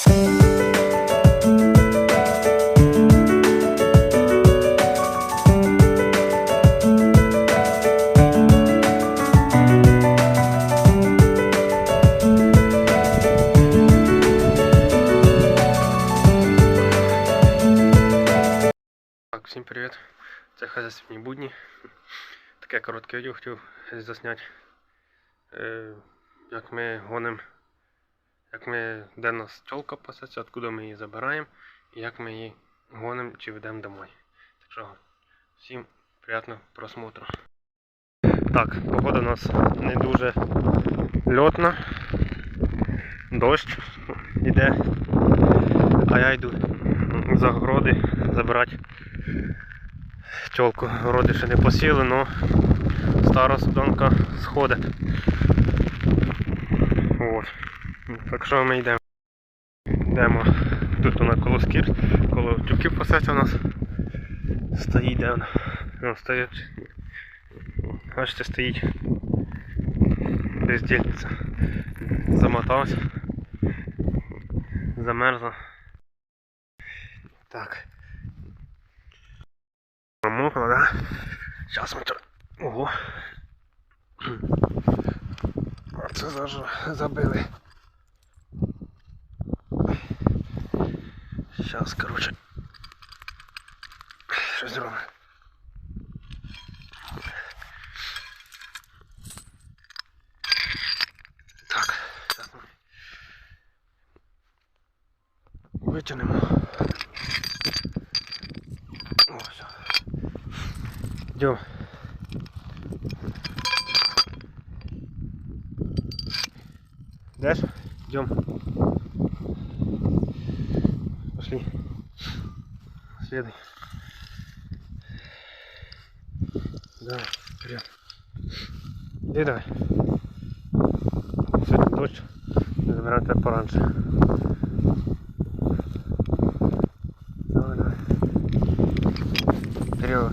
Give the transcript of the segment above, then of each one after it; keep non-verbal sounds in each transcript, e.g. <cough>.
Всім привіт. Це хазяйственні будні. Таке коротке відео хотів засняти. Е, як ми гонимо, як ми, де нас тілка пасеться, откуда ми її забираємо, і як ми її гонимо чи ведемо домой. Так що всім приємного просмотру. Так, погода у нас не дуже льотна. Дощ іде. А я йду за городи забирати Тьолку городи ще не посіли, але стара судонка сходить. От. Так що ми йдемо. Йдемо. Тут нас коло скір, коло тюків пасеться у нас. Стоїть де вона. Вон стоїть. Бачите, стоїть. Бездільниця. Замотався. Замерзла. Так. Мокро, да? Сейчас мы тут... Ого. <clears throat> Це заж... забили. Сейчас, короче. Зробимо. Так, зараз ми витягнемо. О, все. Идем. Дальше? Идем. Пошли. Следуй. Давай, вперед. Иди давай. Сегодня дождь. Забираем тебя пораньше. Давай, давай. Вперед.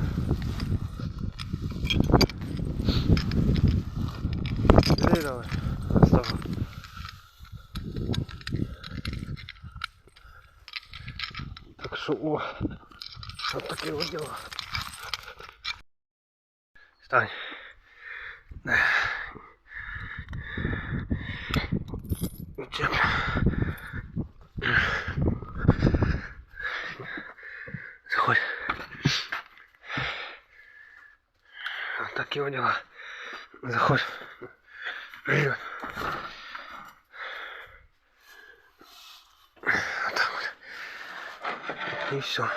Що, о, от таке от діло. Стань. Чеп. Заходь. Вот такие вот дела. Заходь. Вперед. И все.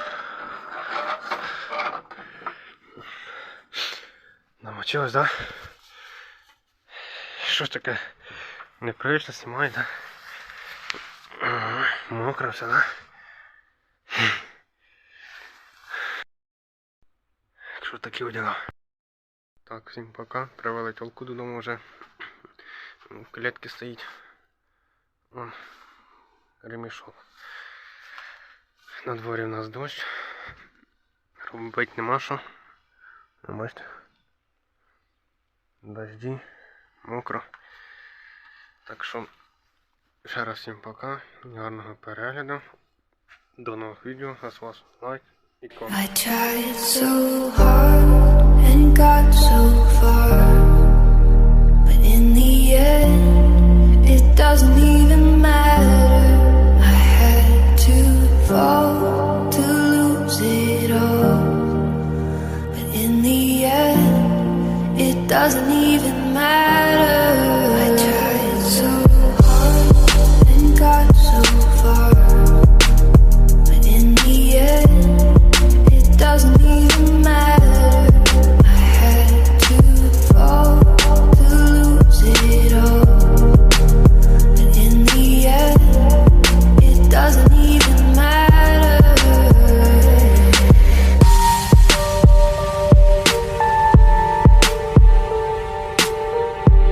Намочилось, да? Що ж таке? Непривично знімає, да? Ага, Мокро все, да? Що такі от? Так, всім пока. Привели тілку додому вже. В клітці стоїть. Вон ремішок. На дворі у нас дощ. Робити нема що. Ну, Бачите. Дожді, мокро. Так що ще раз всім пока. Гарного перегляду. До нових відео. А з вас лайк і комент. Doesn't even matter.